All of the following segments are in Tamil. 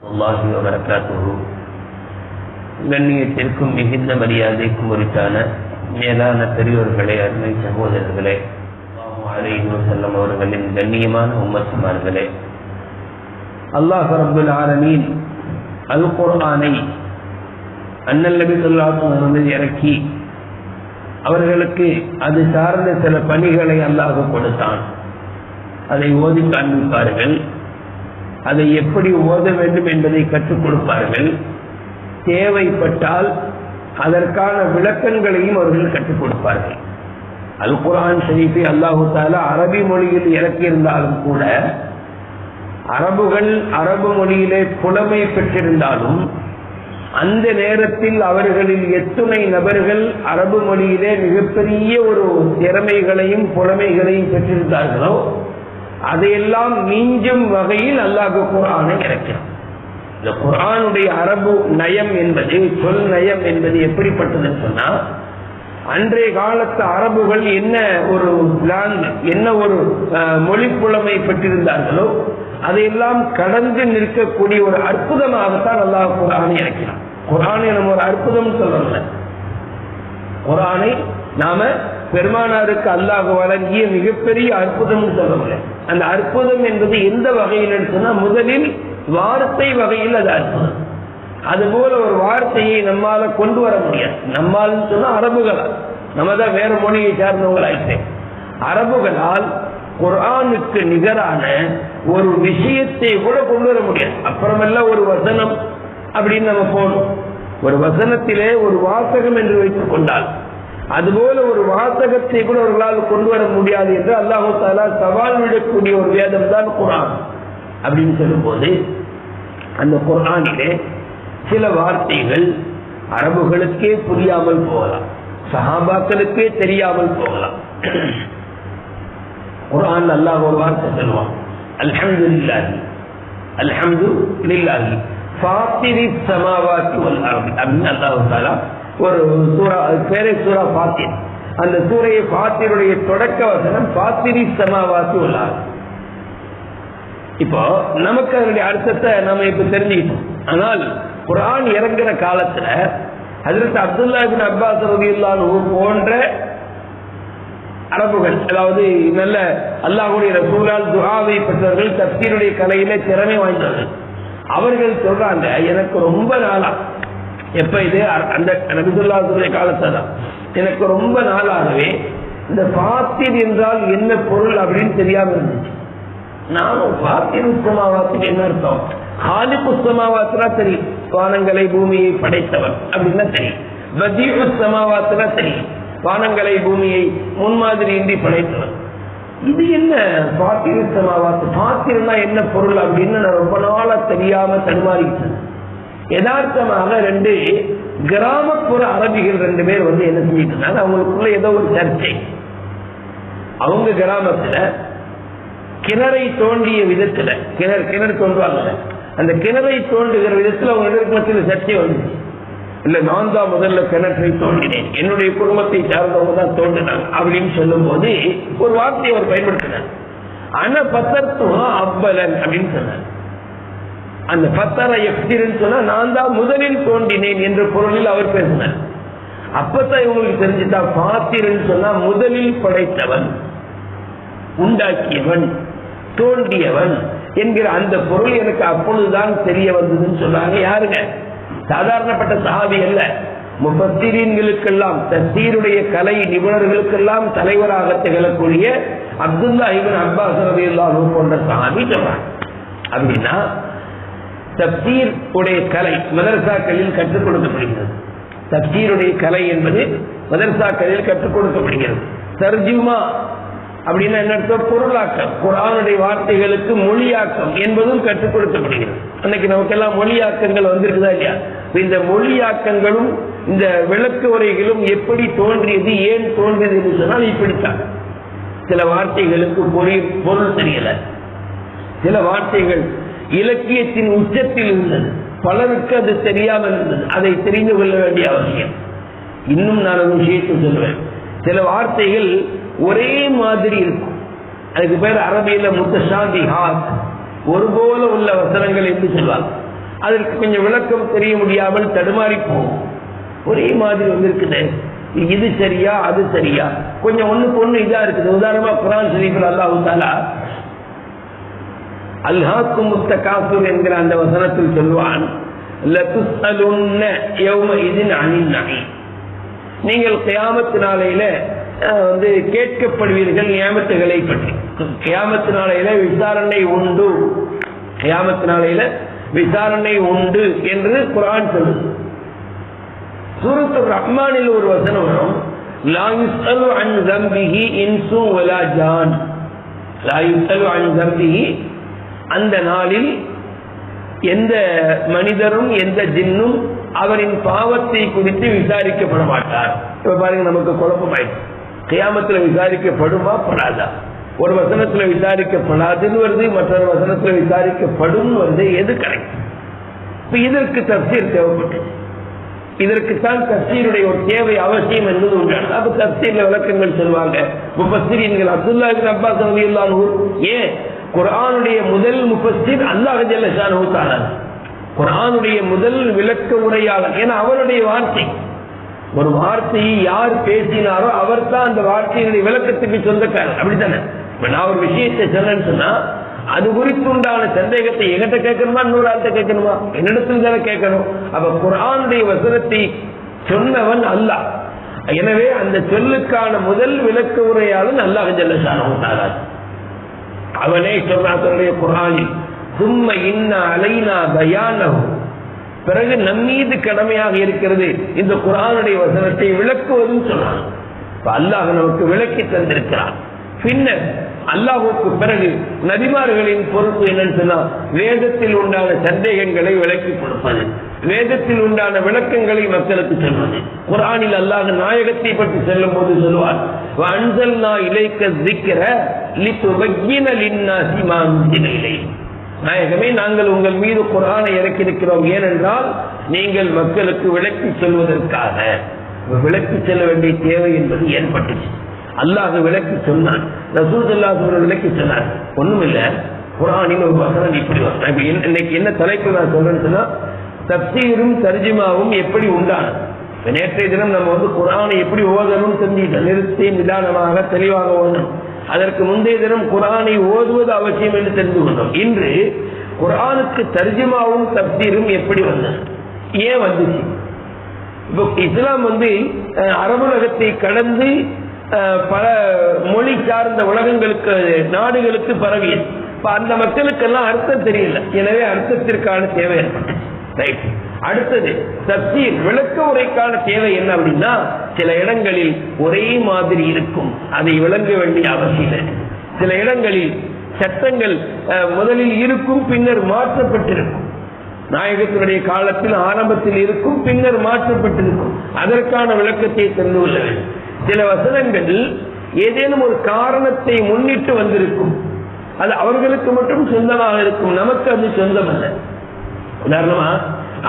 அல்லாஹி வரகாத்துஹு கண்ணியத்திற்கும் மிகுந்த மரியாதைக்கும் உரித்தான மேலான பெரியோர்களே அருமை சகோதரர்களே செல்லம் அவர்களின் கண்ணியமான உம்மத்துமார்களே. அல்லாஹ் ரப்புல் ஆலமீன் அல் குர்ஆனை அண்ணல் நபி சொல்லாத்தும் இறக்கி அவர்களுக்கு அது சார்ந்த சில பணிகளை அல்லாஹ் கொடுத்தான். அதை ஓதி காண்பிப்பார்கள். அதை எப்படி ஓத வேண்டும் என்பதை கற்றுக் கொடுப்பார்கள். தேவைப்பட்டால் அதற்கான விளக்கங்களையும் அவர்கள் கற்றுக் கொடுப்பார்கள். அல் குரான் ஷரீஃபை அல்லாஹு தாலா அரபி மொழியில் இறக்கியிருந்தாலும் கூட அரபுகள் அரபு மொழியிலே புலமை பெற்றிருந்தாலும் அந்த நேரத்தில் அவர்களில் எத்துணை நபர்கள் அரபு மொழியிலே மிகப்பெரிய ஒரு திறமைகளையும் புலமைகளையும் பெற்றிருந்தார்களோ அதையெல்லாம் மிஞ்சும் வகையில் அல்லாஹு குரானை இறக்கிறான் இந்த குரானுடைய அரபு நயம் என்பது சொல் நயம் என்பது எப்படிப்பட்டதுன்னு சொன்னா அன்றைய காலத்து அரபுகள் என்ன ஒரு என்ன ஒரு மொழி புலமை பெற்றிருந்தார்களோ அதையெல்லாம் கடந்து நிற்கக்கூடிய ஒரு அற்புதமாகத்தான் அல்லாஹ் குரானை இறக்கிறான். குரானை நம்ம ஒரு அற்புதம் சொல்லல குரானை நாம பெருமானாருக்கு அல்லாஹ் வழங்கிய மிகப்பெரிய அற்புதம் சொல்லல அந்த அற்புதம் என்பது எந்த வகையில் சொன்னா முதலில் வார்த்தை வகையில் அது அற்புதம். அதுபோல ஒரு வார்த்தையை நம்மால கொண்டு வர முடியாது. நம்மால் சொன்னா அரபுகளால். நம்ம தான் வேற மொழியை சார்ந்தவங்களாயிட்டேன் அரபுகளால் குரானுக்கு நிகரான ஒரு விஷயத்தை கூட கொண்டு வர முடியாது. அப்புறமெல்லாம் ஒரு வசனம் அப்படின்னு நம்ம போனோம் ஒரு வசனத்திலே ஒரு வாசகம் என்று வைத்துக் கொண்டால் அதுபோல ஒரு வாசகத்தை கூட அவர்களால் கொண்டு வர முடியாது என்று அல்லாஹு தாலா சவால் விடக்கூடிய ஒரு வேதம் தான் குரான் அப்படின்னு சொல்லும் போது அந்த குரானிலே சில வார்த்தைகள் அரபுகளுக்கே புரியாமல் போகலாம். சஹாபாக்களுக்கே தெரியாமல் போகலாம். குரான் அல்லாஹ் ஒரு வார்த்தை சொல்லுவான். அல்ஹம்து இல்லாஹி அல்ஹம்து இல்லாஹி அப்படின்னு அல்லாஹ் தாலா ஒரு சூரா பேரை சூரா பாத்திர் அந்த சூரையை பாத்திருடைய தொடக்க வசனம் பாத்திரி சமாவாசி உள்ளார். இப்போ நமக்கு அதனுடைய அர்த்தத்தை நம்ம இப்ப தெரிஞ்சுக்கிட்டோம். ஆனால் குரான் இறங்குற காலத்துல அதற்கு அப்துல்லா பின் அப்பாஸ் ரதியுல்லானு போன்ற அரபுகள் அதாவது நல்ல அல்லாஹுடைய ரசூலால் துகாவை பெற்றவர்கள் தப்சீருடைய கலையில திறமை வாய்ந்தவர்கள். அவர்கள் சொல்றாங்க எனக்கு ரொம்ப நாளா எப்ப இது? அந்த நபிதுல்லாவுடைய காலத்தை தான் எனக்கு ரொம்ப நாளாகவே இந்த பாத்தியர் என்றால் என்ன பொருள் அப்படின்னு தெரியாம இருந்துச்சு. நானும் பாத்திர் உத்தமாவாத்துக்கு என்ன அர்த்தம்? ஆதி புஸ்தமாவாத்துனா தெரியும் வானங்களை பூமியை படைத்தவர் அப்படின்னா தெரியும் பதி உத்தமாவாத்துனா தெரியும் வானங்களை பூமியை முன்மாதிரியின்றி படைத்தவன். இது என்ன பாத்திரத்தமாவாத்து பாத்திரம்னா என்ன பொருள் அப்படின்னு நான் ரொம்ப நாளா தெரியாம தடுமாறிட்டு யதார்த்தமாக ரெண்டு கிராமப்புற அரபிகள் ரெண்டு பேர் வந்து என்ன செஞ்சிட்டு இருந்தாங்க அவங்களுக்குள்ள ஏதோ ஒரு சர்ச்சை. அவங்க கிராமத்துல கிணறை தோண்டிய விதத்துல கிணறு கிணறு தோன்றுவாங்க அந்த கிணறை தோண்டுகிற விதத்துல அவங்க மத்தியில் சர்ச்சை வந்துச்சு. இல்ல நான் தான் முதல்ல கிணற்றை தோண்டினேன். என்னுடைய குடும்பத்தை சார்ந்தவங்க தான் தோண்டினாங்க அப்படின்னு சொல்லும் போது ஒரு வார்த்தையை அவர் பயன்படுத்தினார். ஆனா பத்தர்த்துவம் அப்பலன் அப்படின்னு சொன்னார். அந்த பத்தர எஃப்டின்னு சொன்னா நான் தான் முதலில் தோண்டினேன் என்ற பொருளில் அவர் பேசினார். அப்பதான் இவங்களுக்கு தெரிஞ்சுட்டா பாத்திரன்னு சொன்னா முதலில் படைத்தவன் உண்டாக்கியவன் தோண்டியவன் என்கிற அந்த பொருள் எனக்கு அப்பொழுதுதான் தெரிய வந்ததுன்னு சொன்னாங்க. யாருங்க? சாதாரணப்பட்ட சஹாபி அல்ல. முபத்திரீன்களுக்கெல்லாம் தசீருடைய கலை நிபுணர்களுக்கெல்லாம் தலைவராக திகழக்கூடிய அப்துல்லா இவன் அப்பாஸ் எல்லாரும் போன்ற சஹாபி சொல்றாங்க. அப்படின்னா தப்சீர் உடைய கலை மதரசாக்களில் கற்றுக் கொடுக்கப்படுகிறது. தப்சீருடைய கலை என்பது மதரசாக்களில் கற்றுக் கொடுக்கப்படுகிறது. தர்ஜுமா அப்படின்னா என்ன பொருளாக்கம். குரானுடைய வார்த்தைகளுக்கு மொழியாக்கம் என்பதும் கற்றுக் கொடுக்கப்படுகிறது. அன்னைக்கு நமக்கெல்லாம் மொழியாக்கங்கள் வந்திருக்குதா இல்லையா? இந்த மொழியாக்கங்களும் இந்த விளக்கு உரைகளும் எப்படி தோன்றியது ஏன் தோன்றியது என்று சொன்னால் இப்படித்தான். சில வார்த்தைகளுக்கு பொருள் தெரியல. சில வார்த்தைகள் இலக்கியத்தின் உச்சத்தில் இருந்தது. பலருக்கு அது தெரியாமல் இருந்தது. அதை தெரிந்து கொள்ள வேண்டிய அவசியம். இன்னும் நான் ஒரு விஷயத்தை சொல்லுவேன். சில வார்த்தைகள் ஒரே மாதிரி இருக்கும். அதுக்கு பேர் அரபியில முத்தசாந்தி ஹாத் ஒரு போல உள்ள வசனங்கள் என்று சொல்வாங்க. அதற்கு கொஞ்சம் விளக்கம் தெரிய முடியாமல் தடுமாறி போகும். ஒரே மாதிரி வந்திருக்குது. இது சரியா அது சரியா? கொஞ்சம் ஒண்ணுக்கு ஒண்ணு இதா இருக்குது. உதாரணமா குரான் ஷரீஃபில் அல்லாஹு தாலா அல்ஹாக்கு முத்த காசூர் என்கிற அந்த வசனத்தில் சொல்வான் நீங்கள் கியாமத்து நாளையில வந்து கேட்கப்படுவீர்கள் நியமத்துகளை பற்றி. கியாமத்து நாளையில விசாரணை உண்டு. கியாமத்து நாளையில விசாரணை உண்டு என்று குரான் சொல்லுது. சூரத்து ரஹ்மானில் ஒரு வசனம் வரும் லாயுசலு அன் ஜம்பிஹி இன்சு வலா ஜான். லாயுசலு அன் ஜம்பிஹி அந்த நாளில் எந்த மனிதரும் எந்த ஜின்னும் அவரின் பாவத்தை குறித்து விசாரிக்கப்பட மாட்டார். இப்ப பாருங்க நமக்கு குழப்பமாயிடுச்சு. கியாமத்துல விசாரிக்கப்படுமா? படாதா. ஒரு வசனத்துல விசாரிக்கப்படாதுன்னு வருது மற்றொரு வசனத்துல விசாரிக்கப்படும் வருது எது கரெக்ட்? இப்ப இதற்கு தப்சீர் தேவைப்பட்டது இதற்குத்தான் தப்சீருடைய ஒரு தேவை அவசியம் என்பது உண்டான அப்ப தப்சீர்ல விளக்கங்கள் சொல்லுவாங்க. முப்பஸ்திரியன்கள் அப்துல்லா இப்னு அப்பாஸ் ரலியல்லாஹு ஏன்? குர்ஆனுடைய முதல் முப்பஸ்திர் அல்லாஹ் ஜல்ல ஷானஹு முதல் விளக்க உரையாளர். ஏன்னா அவருடைய வார்த்தை. ஒரு வார்த்தையை யார் பேசினாரோ அவர் தான் அந்த வார்த்தையினுடைய விளக்கத்துக்கு சொந்தக்காரர். அப்படித்தானே? நான் ஒரு விஷயத்தை சொன்னேன்னு சொன்னா அது குறித்து உண்டான சந்தேகத்தை எங்கிட்ட கேட்கணுமா? இன்னொரு ஆள்கிட்ட கேட்கணுமா? என்னிடத்தில் தானே கேட்கணும். அப்ப குரானுடைய வசனத்தை சொன்னவன் அல்ல எனவே அந்த சொல்லுக்கான முதல் விளக்க உரையாளன் அல்லாஹ் ஜல்ல ஷானஹு அவனே சொன்னான் தன்னுடைய குரானில் சும்ம இன்ன அலைனா பயானஹு பிறகு நம்மீது கடமையாக இருக்கிறது. இந்த குரானுடைய வசனத்தை விளக்குவதும் சொன்னான். அல்லாஹ் நமக்கு விளக்கி தந்திருக்கிறான். பின்னர் அல்லாஹுக்கு பிறகு நபிமார்களின் பொறுப்பு என்னன்னு சொன்னா வேதத்தில் உண்டான சந்தேகங்களை விளக்கி கொடுப்பது. வேதத்தில் உண்டான விளக்கங்களை மக்களுக்கு சொல்வது. குரானில் அல்லாஹ் நாயகத்தை பற்றி செல்லும் போது சொல்லுவார் அன்சல்னா இலைக்க திக்கிற லித்துபக்கின லின்னாசி மாந்திலை நாயகமே நாங்கள் உங்கள் மீது குரானை இறக்கியிருக்கிறோம். ஏனென்றால் நீங்கள் மக்களுக்கு விளக்கி சொல்வதற்காக. விளக்கி செல்ல வேண்டிய தேவை என்பது ஏற்பட்டுச்சு. அல்லாஹ் விளக்கி சொன்னான். ரசூலுல்லாஹ் விளக்கி சொன்னார். ஒண்ணும் இல்ல குரானின் ஒரு வசனம் இப்படி வரும். என்ன- இன்னைக்கு என்ன தலைப்பு நான் சொல்றேன்னு சொன்னா தப்சீரும் தர்ஜிமாவும் எப்படி உண்டானது? நேற்றைய தினம் நம்ம வந்து குரானை எப்படி ஓதணும் தெரிஞ்சுக்கிட்டோம் நிறுத்தி நிதானமாக தெளிவாக ஓதணும். அதற்கு முந்தைய தினம் குரானை ஓதுவது அவசியம் என்று தெரிந்து கொண்டோம். இன்று குரானுக்கு தர்ஜிமாவும் தப்தீரும் எப்படி வந்தது ஏன் வந்துச்சு? இப்போ இஸ்லாம் வந்து அஹ், அரபுலகத்தை கடந்து அஹ், பல மொழி சார்ந்த உலகங்களுக்கு நாடுகளுக்கு பரவியது. இப்ப அந்த மக்களுக்கெல்லாம் அர்த்தம் தெரியல. எனவே அர்த்தத்திற்கான தேவை ஏற்பட்டது. ரைட். அடுத்தது தப்சீர் விளக்க உரைக்கான தேவை என்ன அப்படின்னா சில இடங்களில் ஒரே மாதிரி இருக்கும். அதை விளங்க வேண்டிய அவசியம் சில இடங்களில் சட்டங்கள் அஹ், முதலில் இருக்கும் பின்னர் மாற்றப்பட்டிருக்கும். நாயகத்தினுடைய காலத்தில் ஆரம்பத்தில் இருக்கும் பின்னர் மாற்றப்பட்டிருக்கும். அதற்கான விளக்கத்தை தந்து கொள்ள வேண்டும். சில வசனங்கள் ஏதேனும் ஒரு காரணத்தை முன்னிட்டு வந்திருக்கும். அது அவர்களுக்கு மட்டும் சொந்தமாக இருக்கும். நமக்கு அது சொந்தம் அல்ல உதாரணமா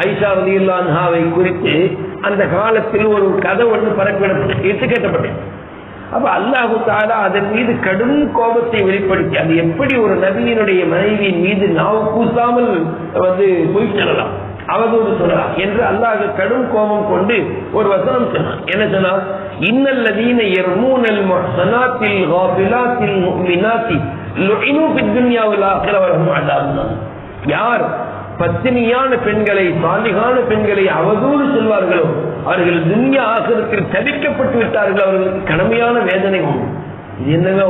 ஆயிஷா ரலியல்லாஹாவை குறித்து அந்த காலத்தில் ஒரு கதை ஒன்று பரப்பிடப்பட்டு இட்டு கேட்டப்பட்டது. அப்ப அல்லாஹு தாலா அதன் மீது கடும் கோபத்தை வெளிப்படுத்தி அது எப்படி ஒரு நபியினுடைய மனைவியின் மீது நாவு கூசாமல் வந்து போய் செல்லலாம்? அவதூறு சொல்லலாம் என்று அல்லாஹ் கடும் கோபம் கொண்டு ஒரு வசனம் சொன்னான். என்ன சொன்னா இன்னல்லதீன யர்மூனல் முஹ்சனாத்தில் காபிலாத்தில் முஃமினாத்தி லுஇனு ஃபித் துன்யா வல் ஆখিরা வலஹும் யார் பத்தினியான பெண்களை சாதிகான பெண்களை அவதூறு சொல்வார்களோ அவர்கள் துன்யா ஆசிரத்தில் தவிக்கப்பட்டு விட்டார்கள் அவர்களுக்கு கடமையான வேதனை உண்டு. இது என்னங்க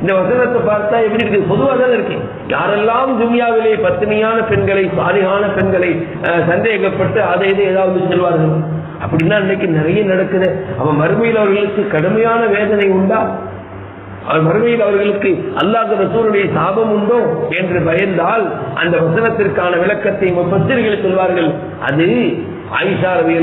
இந்த வசனத்தை பார்த்தா எப்படி இருக்கு? பொதுவாக தான் இருக்கு. யாரெல்லாம் துன்யாவிலே பத்தினியான பெண்களை சாதிகான பெண்களை சந்தேகப்பட்டு அதை இதை ஏதாவது சொல்வார்கள்? அப்படின்னா இன்னைக்கு நிறைய நடக்குது. அவன் மறுமையில் அவர்களுக்கு கடுமையான வேதனை உண்டா? மறுமையில் அவர்களுக்கு அல்லாஹ் ரசூருடைய சாபம் உண்டோ என்று பயந்தால் அந்த வசனத்திற்கான விளக்கத்தை முப்பத்திரிகள் சொல்வார்கள். அது ஆயிஷா ரவி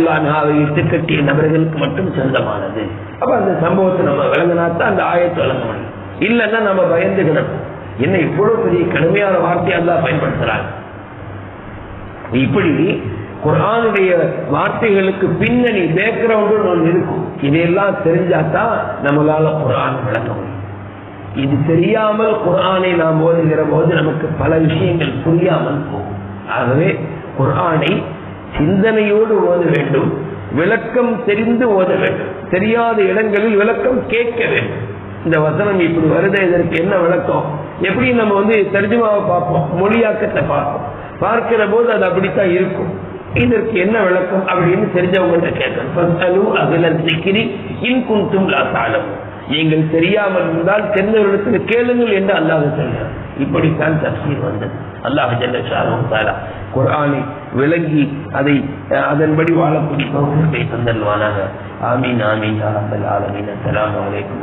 இட்டு கட்டிய நபர்களுக்கு மட்டும் சொந்தமானது. அப்ப அந்த சம்பவத்தை நம்ம விளங்கினாத்தான் அந்த ஆயத்தை விளங்க முடியும் இல்லைன்னா நம்ம பயந்து கிடப்போம் என்ன இவ்வளவு பெரிய கடுமையான வார்த்தையை அல்லாஹ் பயன்படுத்துறாங்க இப்படி குரானுடைய வார்த்தைகளுக்கு பின்னணி பேக்ரவுண்ட் ஒன்று இருக்கும். இதையெல்லாம் தெரிஞ்சாதான் நம்மளால குரான் விளக்க முடியும். இது தெரியாமல் குரானை நாம் ஓதுகிற போது நமக்கு பல விஷயங்கள் புரியாமல் போகும். ஆகவே குரானை சிந்தனையோடு ஓத வேண்டும். விளக்கம் தெரிந்து ஓத வேண்டும். தெரியாத இடங்களில் விளக்கம் கேட்க வேண்டும். இந்த வசனம் இப்படி வருது இதற்கு என்ன விளக்கம்? எப்படி நம்ம வந்து தர்ஜுமாவை பார்ப்போம்? மொழியாக்கத்தை பார்ப்போம். பார்க்கிற போது அது அப்படித்தான் இருக்கும். இதற்கு என்ன விளக்கம் அப்படின்னு தெரிஞ்சவங்கள்ட்ட கேட்கணும். நீங்கள் தெரியாமல் இருந்தால் தெரிந்தவர்களுக்கு கேளுங்கள் என்று அல்லாஹ் சொல்கிறார். இப்படித்தான் தப்சீர் வந்தது. அல்லாஹ் ஜல்லஷாலும் குரானை விளங்கி அதை அதன்படி வாழக்கூடிய தந்தல்வானாக. ஆமீன் ஆமீன் யா ரப்பல் ஆலமீன். அஸ்ஸலாமு அலைக்கும்